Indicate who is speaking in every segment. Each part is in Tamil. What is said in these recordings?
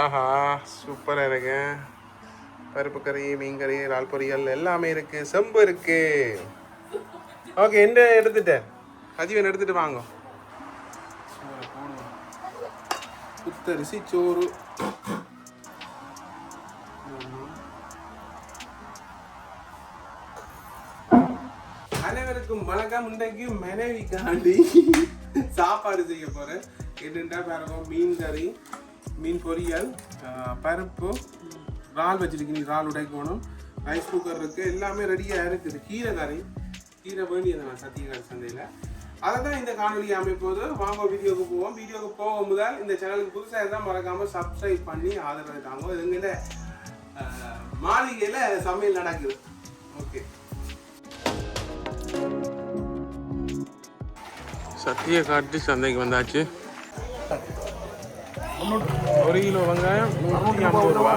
Speaker 1: ஆஹா சூப்பராக இருக்கு பருப்பு கறி மீன் கறி இறால் பொரியல் எல்லாமே இருக்கு. செம்பு இருக்கு. ஓகே என்ன எடுத்துட்டேன் அதிவன் எடுத்துட்டு வாங்க. புத்தரிசி சோறு. அனைவருக்கும் வணக்கம். இன்றைக்கு மனைவிக்காண்டி சாப்பாடு செய்ய போறேன். என்னென்னா பாருங்க மீன் கறி. மீன் பொரியல் பருப்பு இறால் வச்சிருக்கீங்க இறால் உடைக்கணும் ரைஸ் குக்கர் இருக்கு எல்லாமே ரெடியாக இருக்குது. கீரை கறி கீரை வேண்டியது நான் சத்தியகாரி சந்தையில். அதை தான் இந்த காணொலி அமைப்போது வாங்க வீடியோக்கு போவோம். வீடியோக்கு போகும் முதல் இந்த சேனலுக்கு புதுசாக இருந்தால் மறக்காம சப்ஸ்கிரைப் பண்ணி ஆதரவு தாங்க இதுங்கிட்ட மாளிகையில் சமையல் நடக்குது. ஓகே சத்திய காட்டு சந்தைக்கு வந்தாச்சு. ஒரு கிலோ வெங்காயம் நூற்றி ஐம்பது ரூபா.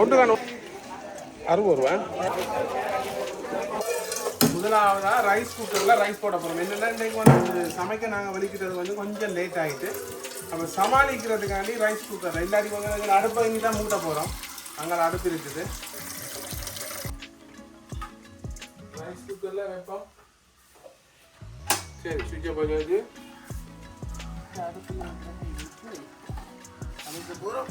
Speaker 1: ஒன்று தான் அறுபது ரூபா. முதலாவதா ரைஸ் குக்கரில் ரைஸ் போட போகிறோம் என்னென்னா இன்றைக்கு வந்து சமைக்க நாங்கள் வலிக்கிறது வந்து கொஞ்சம் லேட் ஆகிட்டு நம்ம சமாளிக்கிறதுக்காண்டி ரைஸ் குக்கர் எல்லாருக்கும் வந்து அடுப்பை இனி தான் மூட்ட போகிறோம் அங்கே அடுப்பு இருக்குது. ரைஸ் குக்கரில் வைப்போம். சரி சுவிட்சை போய் சமைக்க போகிறோம்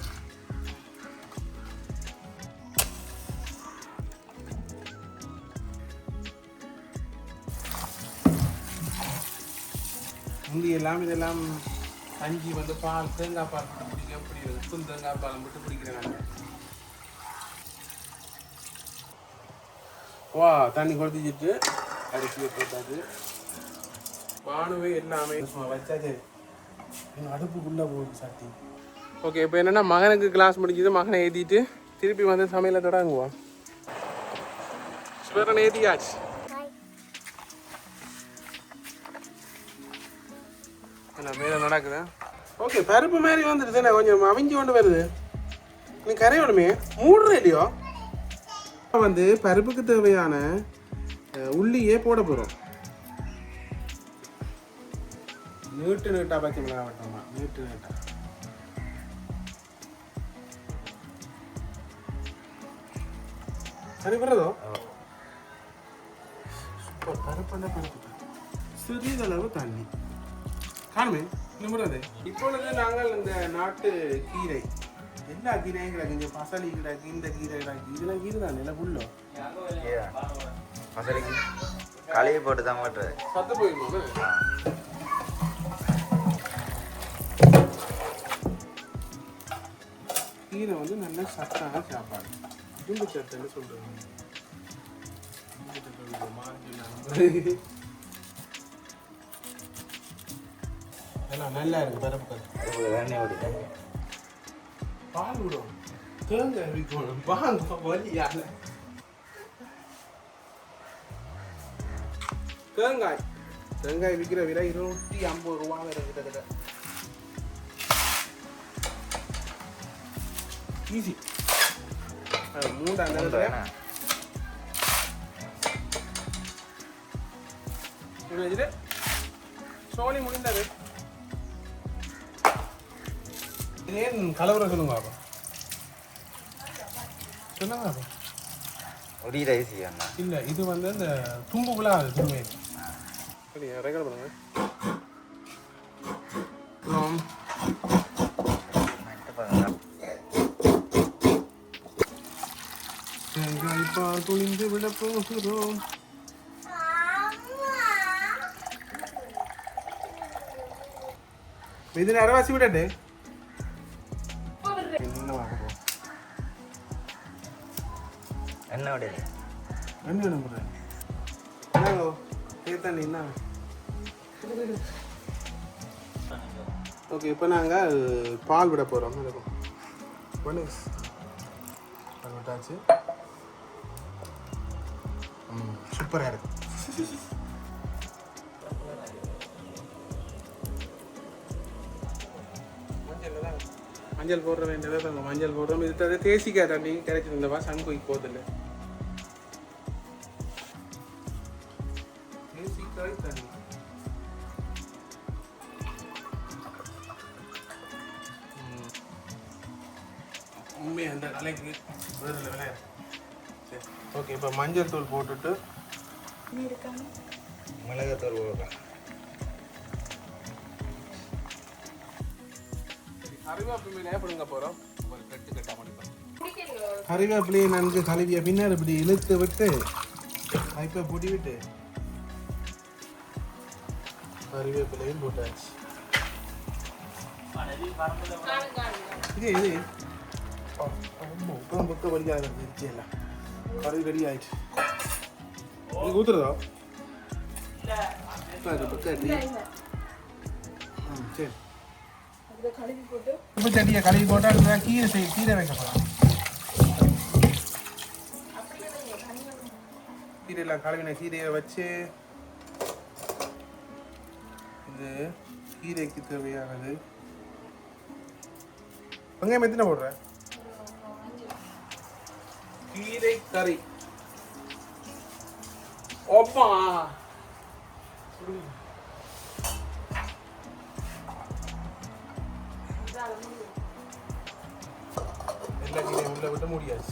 Speaker 1: முந்தி எல்லாம் இதெல்லாம் கஞ்சி வந்து பால் தேங்காய் பால் போட்டு பிடிக்க பிடிக்கிறது உப்பும் தேங்காய் பால் மட்டும் பிடிக்கிறாங்க வா தண்ணி கொளுத்திச்சிட்டு அரிசியை போட்டாச்சு. வானுவே எல்லாமே சும்மா வச்சாச்சு. அடுப்புக்குள்ளே போகுது சட்டி. ஓகே இப்போ என்னென்னா மகனுக்கு கிளாஸ் முடிஞ்சது மகனை ஏற்றிட்டு திருப்பி வந்து சமையலை தொடங்குவோம். ஸ்வரன் ஏற்றியாச்சு என்ன மேலே நடக்குதா? ஓகே பருப்பு மாதிரி வந்துடுது என்ன கொஞ்சம் அவிஞ்சு கொண்டு வருது. நீ கரையோடுமே மூடுற இல்லையோ? இப்ப வந்து பருப்புக்கு தேவையான உள்ளியே போட போகிறோம் நீட்டு நீட்டா பச்சை மிளகாய் வெட்டணுமா நீட்டு சரி வருதோ சூப்பர் பருப்பு பருப்பு சிறிதளவு தண்ணி காணுமே நிமிடது இப்பொழுது நாங்கள் இந்த நாட்டு கீரை எல்லா கீரையும் கிடக்கு இங்கே பசலி கிடக்கு இந்த கீரை கிடக்கு இதெல்லாம் கீரை தான் நில புல்லோ
Speaker 2: மசரிக்கு களையை போட்டு தான் மாட்டுறது
Speaker 1: சத்து போயிருந்தோம் கீரை வந்து நல்ல சத்தான சாப்பாடு. இரும்பு சத்துன்னு நல்லா இருக்கு பரப்பு
Speaker 2: ஓடிட்டு
Speaker 1: பால் விடும் தேங்காய் விற்கணும் வாங்க வழியால தேங்காய். தேங்காய் விற்கிற விலை இருநூற்றி ஐம்பது ரூபா வேற கிட்டத்தட்ட. ஈஸி மூண்டா வச்சுட்டு சோழி முடிந்தது இது ஏன் கலவரம் சொல்லுங்க பாப்பா சொல்லுங்க பாப்பா
Speaker 2: ஒடி ரைஸ்
Speaker 1: இல்ல இது வந்து இந்த தும்புக்குள்ள அது தும்பு ரெக்கார்ட் பண்ணுங்க அப்புறம் தேங்காய் பால் துணிந்து விட போகிறோம் இது நேரவாசி விடட்டு என்ன
Speaker 2: ஓடிது
Speaker 1: என்ன வேணும் போடுறேன் என்னங்கோ கேத்தண்ணி என்ன? ஓகே இப்போ நாங்கள் பால் விட போகிறோம் இருக்கும் ஒன்ஸ் பால் விட்டாச்சு. சூப்பராக இருக்கும் மஞ்சள் போடுற வேண்டியதை நம்ம மஞ்சள் போடுறோம். இது தவிர தேசிக்காய் தண்ணி கிடைச்சிருந்தவா சங்குக்கு போதில்லை தேசிக்காய் தண்ணி. உண்மையை அந்த கலைக்கு சரி ஓகே இப்போ மஞ்சள் தூள் போட்டுட்டு
Speaker 2: மிளகாத்தூள் போடுறேன்
Speaker 1: கறிவேப்பிலையே நன்கு கழுவிய பின்னர் இப்படி இழுத்து விட்டு இப்போ பொடி விட்டு கறிவேப்பிலையும் போட்டாச்சு. இது இது. இப்போ புக்க வழியாக இருந்துச்சு எல்லாம். கறி ரெடி ஆயிடுச்சு. இது ஊத்துறதா சட்டியை கழுவி போட்டு அடுத்ததான் கீரை செய் கீரை வைக்க போகிறோம் கீரையெல்லாம் கழுவின கீரையை வச்சு இது கீரைக்கு தேவையானது வெங்காயம் எத்தனை போடுற கீரை கறி ஓப்பா எல்லா உள்ள விட்டு முடியாது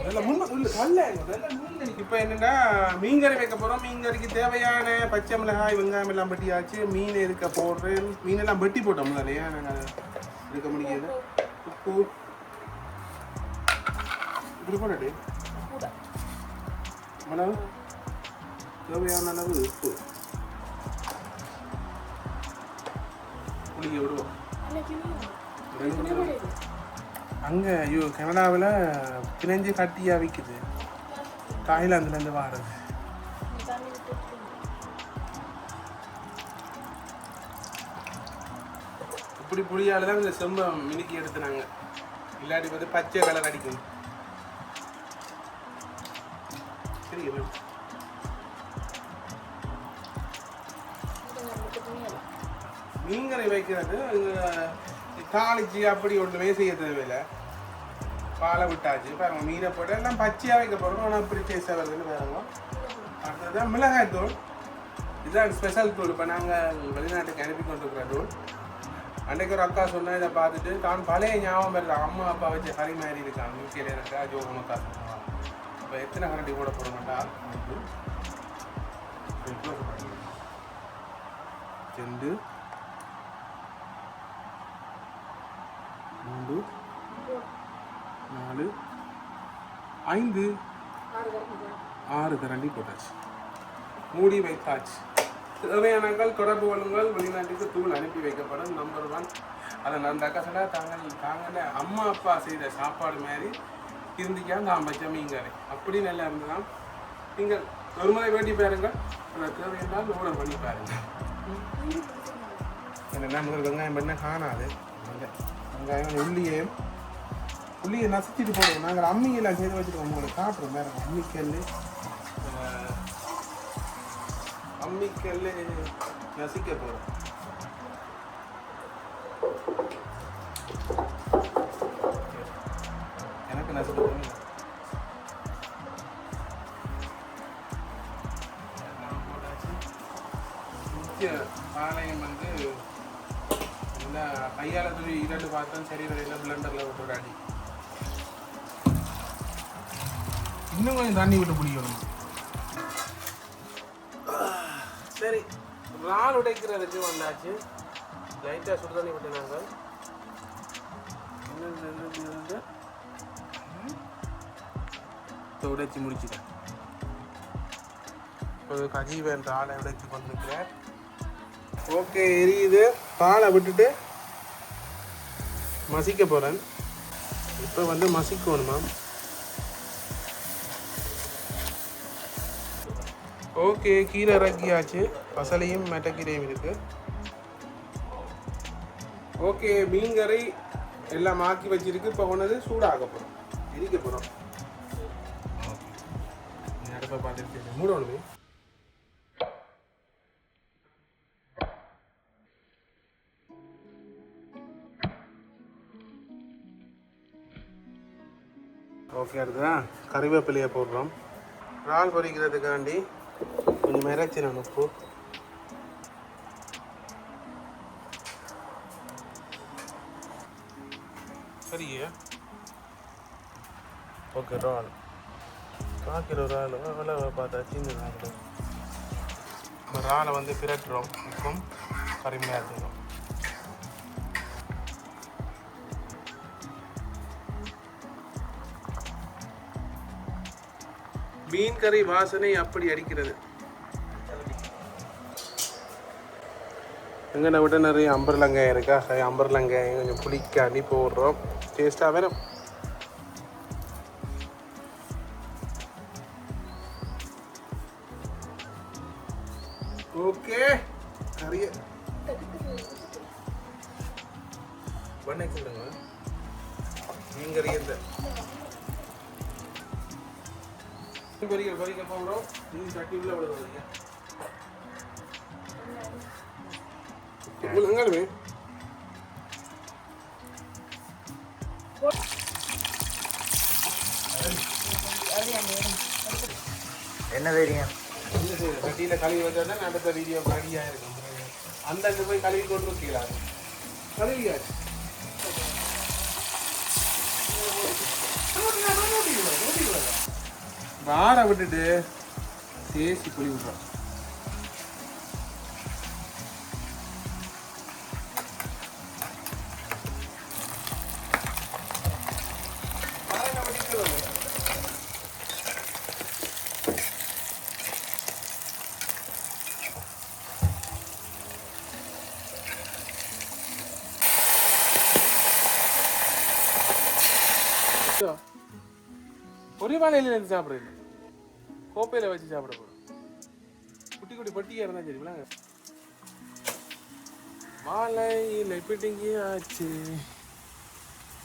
Speaker 1: நல்ல முன்ன உள்ள நல்ல நல்ல முன்ன இப்போ என்னன்னா மீன் கறி வைக்க போறோம் மீன் கறிக்கு தேவையான பச்சை மிளகாய் வெங்காயம் எல்லாம் வெட்டியாச்சு மீன் இருக்க போடுறேன் மீன் எல்லாம் வெட்டி போட்டோம் முதலையா நாங்கள் இருக்க முடியாது உப்பு இப்படி போடட்டு மிளகு தேவையான அளவு உப்பு புளிய விடுவோம் அங்கே ஐயோ கனடாவில் பிணைஞ்சு கட்டியாக விற்குது தாய்லாந்துலேருந்து வாடுறது இப்படி புளியால் தான் இந்த செம்பம் மினுக்கி எடுத்துனாங்க இல்லாட்டி வந்து பச்சை கலர் அடிக்கும் சரி வைக்கிறது இங்க தாளிச்சு அப்படி ஒன்றுமே செய்ய தேவையில்லை. பாலை விட்டாச்சு பாருங்க மீனை போட்டு எல்லாம் பச்சையாக வைக்க போகிறோம் ஆனால் அப்படி டேஸ்ட்டாக வருதுன்னு பாருங்க. அடுத்ததான் மிளகாய் தூள். இதுதான் ஸ்பெஷல் தூள். இப்போ நாங்கள் வெளிநாட்டுக்கு அனுப்பி கொண்டு இருக்கிற தூள். அன்றைக்கு ஒரு அக்கா சொன்னால் இதை பார்த்துட்டு தான் பழைய ஞாபகம் இல்லை அம்மா அப்பா வச்சு ஹரி மாதிரி இருக்காங்க யூகேல இருக்கா ஜோ அக்கா இப்போ எத்தனை கரண்டி கூட போட மாட்டா ரெண்டு. மூன்று. நாலு. ஐந்து. ஆறு கரண்டி போட்டாச்சு. மூடி வைத்தாச்சு. தேவையானங்கள் தொடர்பு கொள்ளுங்கள். வெளிநாட்டுக்கு தூள் அனுப்பி வைக்கப்படும். நம்பர் ஒன் அதை நான் அக்கா தாங்கள் தாங்கள அம்மா அப்பா செய்த சாப்பாடு மாதிரி இருந்துக்கா நான் வச்ச மீன்கரை அப்படி நல்லா இருந்ததாம் நீங்கள் ஒரு முறை வேண்டி பாருங்கள். அதை தேவையானால் ஓடர் பண்ணி பாருங்க என்னென்னா முதல் வெங்காயம் பண்ண காணாது. வெங்காயம் உள்ளியையும் உள்ளியை நசுக்கிட்டு போடுவோம். நாங்கள் அம்மியெல்லாம் செய்து வச்சுருக்கோம். உங்களுக்கு காட்டுறோம் வேறு அம்மிக்கல் அம்மிக்கல் நசிக்க போகிறோம் முக்கிய பாளையம் வந்து நல்லா கையால் துணி இரண்டு பார்த்தோம் சரி வரையில் பிளண்டரில் விட்டு ஒரு அடி இன்னும் கொஞ்சம் தண்ணி விட்டு பிடிக்கணும் சரி இறால் உடைக்கிறதுக்கு வந்தாச்சு. லைட்டாக சுடு தண்ணி விட்டு நாங்கள் உடைச்சி முடிச்சுட்டேன் இப்போ கஜீவ் என்ற ஆளை உடைத்து கொண்டிருக்கிறேன். ஓகே எரியுது. பாலை விட்டுட்டு மசிக்க போகிறேன் இப்போ வந்து மசிக்கணுமா ஓகே கீரை இறக்கியாச்சு. பசலையும் மெட்டக்கீரையும் இருக்குது ஓகே மீன்கரை எல்லாம் ஆக்கி வச்சிருக்கு. இப்போ ஒன்று சூடாக போகிறோம் எரிக்க போகிறோம் அடுப்பை பார்த்துட்டு மூடணும் ஓகே அடுத்ததான் கறிவேப்பிலையை போடுறோம். இறால் பொரிக்கிறதுக்காண்டி கொஞ்சம் மிரச்சி நான் உப்பு சரியே ஓகே இறால். கால் ஒரு இறால் விலை பார்த்தா சின்ன ஒரு இப்போ இறாலை வந்து பிரட்டுறோம். இப்போ கருமையாக இருக்கும் மீன் கறி வாசனை அப்படி அடிக்கிறது. எங்கன விட நிறைய அம்பர்லங்காய் இருக்கா? சரி அம்பர்லங்காய் கொஞ்சம் புளிக்காண்டி போடுறோம். டேஸ்ட்டாக வேணும். பொரிக்க போகிறோம் மீன் சட்டி உள்ள விடுறீங்க எங்களுமே
Speaker 2: என்ன தெரியும்
Speaker 1: சட்டியில் கழுவி வச்சோன்னா அடுத்த வீடியோ ரெடியாக இருக்கும் அந்த அங்கே போய் கழுவி கொண்டு வைக்கலாம் கழுவியாச்சு. வார விட்டுட்டு சேசி புளி விட்றோம் ஒரே வேலையில் இருந்து சாப்பிடுறது கோப்பையில் வச்சு சாப்பிட போகிறோம் குட்டி குட்டி பட்டியா இருந்தால் சரிங்களா விளாங்க வாழையில பிடிங்கி ஆச்சு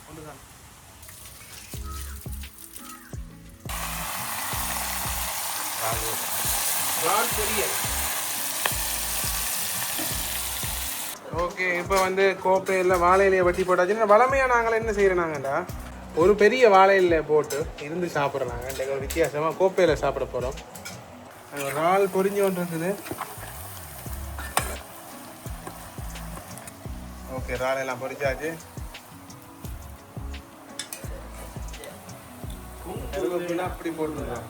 Speaker 1: ஒன்றுதான் ஓகே இப்போ வந்து கோப்பையில் வாழையிலேயே வட்டி போட்டாச்சு. வளமையாக நாங்கள் என்ன செய்கிறோம் நாங்கள்டா? ஒரு பெரிய வாழையில் போட்டு இருந்து சாப்பிட்றாங்க இன்றைக்கு ஒரு வித்தியாசமாக கோப்பையில் சாப்பிட போகிறோம் ஒரு இறால் பொரிஞ்சு ஒன்று இருக்குது ஓகே ராலையெல்லாம் எல்லாம் பொரிச்சாச்சு அப்படி போட்டுருந்தோம்.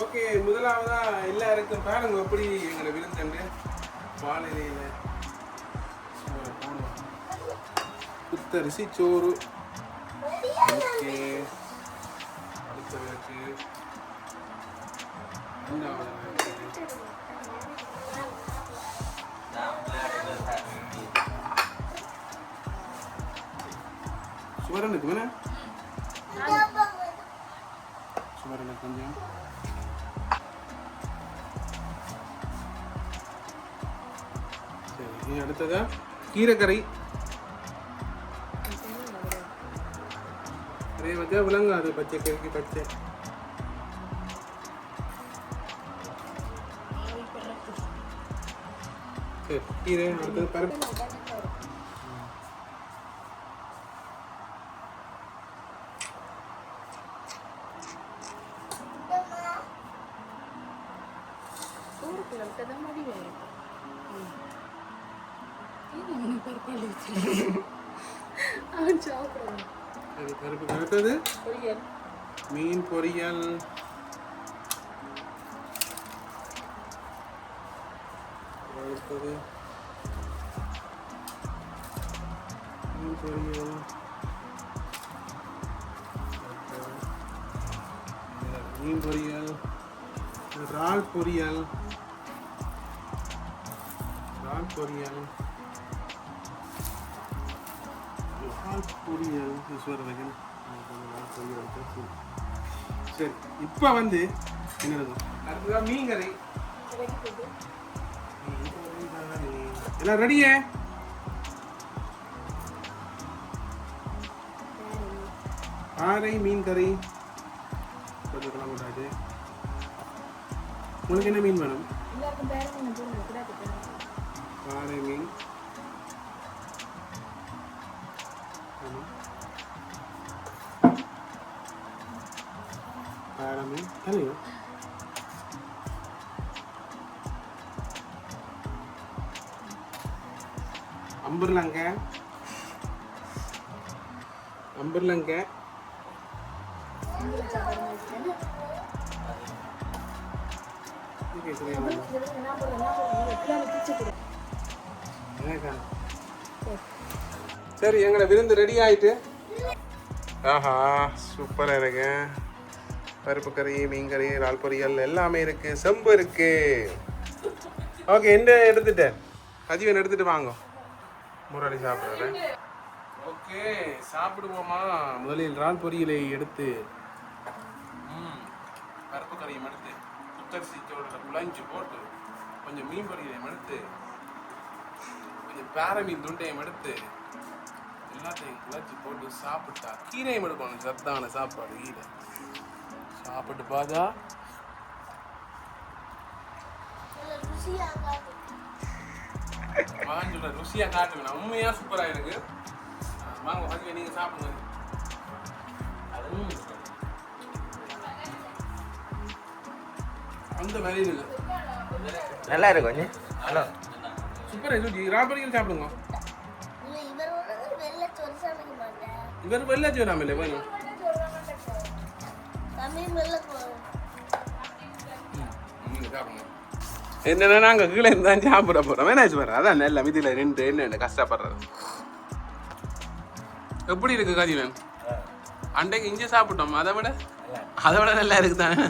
Speaker 1: ஓகே முதலாவதா எல்லாருக்கும் பாருங்க எப்படி எங்களை விருந்தண்டு வாழை புத்தரிசி சோறு ஓகே அடுத்ததுக்கு ரெண்டாவது சுவரனுக்கு வேணா சுவரனுக்கு கொஞ்சம் சரி இனி அடுத்ததா கீரைக்கறி நிறைய வச்சா விளங்காது பச்சை கறிக்கு பச்சை சரி கீரை அடுத்தது பருப்பு சரி பருப்பு அடுத்தது? மீன் பொரியல். அடுத்தது? மீன் பொரியல். அடுத்தது? மீன் பொரியல். இறால் பொரியல் இறால் பொரியல். இறால் பொரியல். சரி இப்போ வந்து என்னது? அடுத்ததான் மீன் கறி எல்லாம் ரெடியே பாறை மீன் கறி. கொஞ்சம் போட்டாச்சு. உங்களுக்கு என்ன மீன் வேணும்? பாறை மீன். பாறை மீன் தலையோ அம்பர்லங்க. சரி எங்களை விருந்து ரெடி ஆயிட்டு. ஆஹா சூப்பராக இருக்கேன். பருப்பு கறி மீன் கறி இறால் பொரியல் எல்லாமே இருக்கு. செம்பு இருக்கு. ஓகே என்ன எடுத்துட்டேன். அதிவன் எடுத்துட்டு வாங்க. முரளி சாப்பிட்றேன் ஓகே சாப்பிடுவோமா? முதலில் இறால் பொரியலை எடுத்து ம், பருப்பு கறியை எடுத்து புத்தரிசி சோறில் குழஞ்சு போட்டு கொஞ்சம் மீன் பொரியலையும் எடுத்து கொஞ்சம் பேர மீன் துண்டையும் எடுத்து எல்லாத்தையும் குழச்சி போட்டு சாப்பிட்டா கீரையும் எடுக்கணும். சத்தான சாப்பாடு கீரை. சாப்பிட்டு பார்த்தா. மகன் சொல்ற ருசியா காட்டுவேன் உண்மையா சூப்பரா இருக்கு. வாங்க நீங்க சாப்பிடுங்க. அந்த மாதிரி இருக்கு
Speaker 2: நல்லா இருக்கும் கொஞ்சம் ஹலோ.
Speaker 1: சூப்பரா சுஜி ராபரியில் சாப்பிடுங்க. இவர் வெள்ளை சோறாமலே வேணும் நீங்க சாப்பிடுங்க என்னன்னா நாங்க கீழே இருந்தா சாப்பிட போறோம். வேணாச்சு வர அதான் நல்ல மிதியில நின்று என்ன கஷ்டப்படுறது. எப்படி இருக்கு கதிவன் அன்றைக்கு இஞ்சி சாப்பிட்டோம். அதை விட அதை விட நல்லா இருக்கு தானே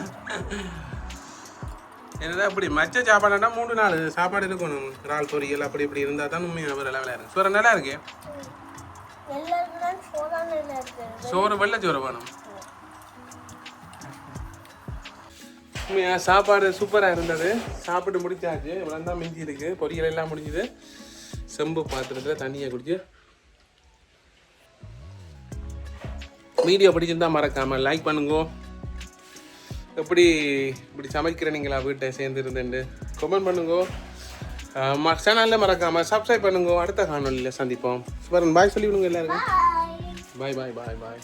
Speaker 1: என்னடா இப்படி மச்ச சாப்பாடுனா மூணு நாள் சாப்பாடு இருக்கணும் இறால் பொரியல் அப்படி இப்படி இருந்தால் தான் உண்மையாக ஒரு லெவலாக இருக்கு. சோறு நல்லா இருக்கு. சோறு வெள்ளை சோறு வேணும். சாப்பாடு சூப்பராக இருந்தது. சாப்பிட்டு முடிச்சாச்சு. இவ்வளோ தான் மிஞ்சி இருக்கு. பொரியல் எல்லாம் முடிஞ்சுது. செம்பு பாத்திரத்தில் தண்ணியை குடிச்சு. வீடியோ பிடிச்சிருந்தா மறக்காம லைக் பண்ணுங்க. எப்படி இப்படி சமைக்கிறீங்களா வீட்டை சேர்ந்து இருந்துட்டு? கமெண்ட் பண்ணுங்க. சேனலில் மறக்காம சப்ஸ்கிரைப் பண்ணுங்க. அடுத்த காணொலியில் சந்திப்போம். பாய் சொல்லி விடுங்க எல்லாருக்கும். பாய் பாய் பாய் பாய்